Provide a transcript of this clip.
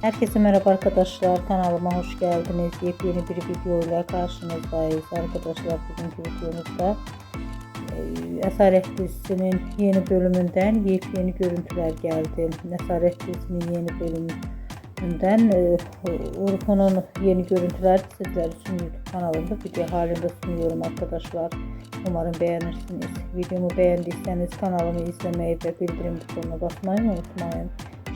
Herkese merhaba arkadaşlar. Kanalıma hoş geldiniz. Yepyeni bir video ile karşınızdayız. Arkadaşlar bugünkü videomuzda e, Esaret dizisinin yeni bölümünden yepyeni görüntüler geldi. Esaret dizisinin yeni bölümünden e, Urkun'un yeni görüntüler sizler için YouTube kanalımda video halinde sunuyorum arkadaşlar. Umarım beğenirsiniz. Videomu beğendiyseniz kanalımı izlemeyi ve bildirim butonuna basmayı unutmayın.